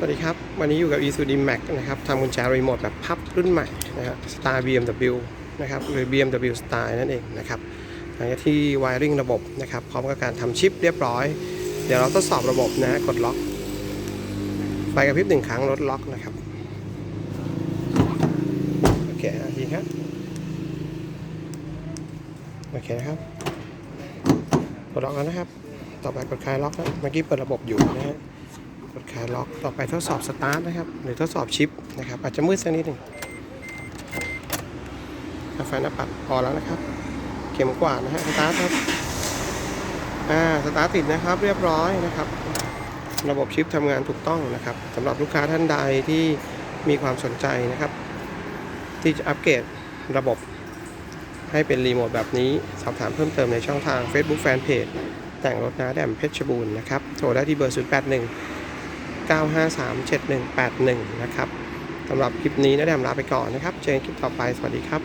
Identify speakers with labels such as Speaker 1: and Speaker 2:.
Speaker 1: สวัสดีครับ วันนี้อยู่กับ Isuzu D-Max นะครับทำกุญแจรีโมทแบบพับรุ่นใหม่นะฮะสไตล์ BMW นะครับหรือ BMW Style นั่นเองนะครับหลังจากที่ wiring ระบบนะครับ พร้อมกับการทำชิปเรียบร้อย เดี๋ยวเราทดสอบระบบนะฮะกดล็อก ไฟกระพริบหนึ่งครั้งลดล็อกนะครับ โอเคอาทีครับโอเคนะครับกดล็อกแล้วนะครับ ต่อไปกดคลายล็อกนะเมื่อกี้เปิดระบบอยู่นะฮะ ดคลายล็อกต่อไปทดสอบสตาร์ทนะครับ หรือทดสอบชิปนะครับอาจจะมืดสักนิดหนึ่งไฟหน้าปัดพอแล้วนะครับ เข็มกว่าดนะฮะสตาร์ทครับอ่าสตาร์ทติดนะครับเรียบร้อยนะครับ ระบบชิปทำงานถูกต้องนะครับสำหรับลูกค้าท่านใดที่มีความสนใจนะครับ ที่จะอัปเกรดระบบให้เป็นรีโมทแบบนี้สอบถามเพิ่มเติมในช่องทาง Facebook Fanpage แต่งรถนาแดมเพชรบูรณ์นะครับ โทรได้ที่เบอร์ 081 9537181 นะครับสำหรับคลิปนี้นะแดมลาไปก่อนนะครับ เจอกันคลิปต่อไป สวัสดีครับ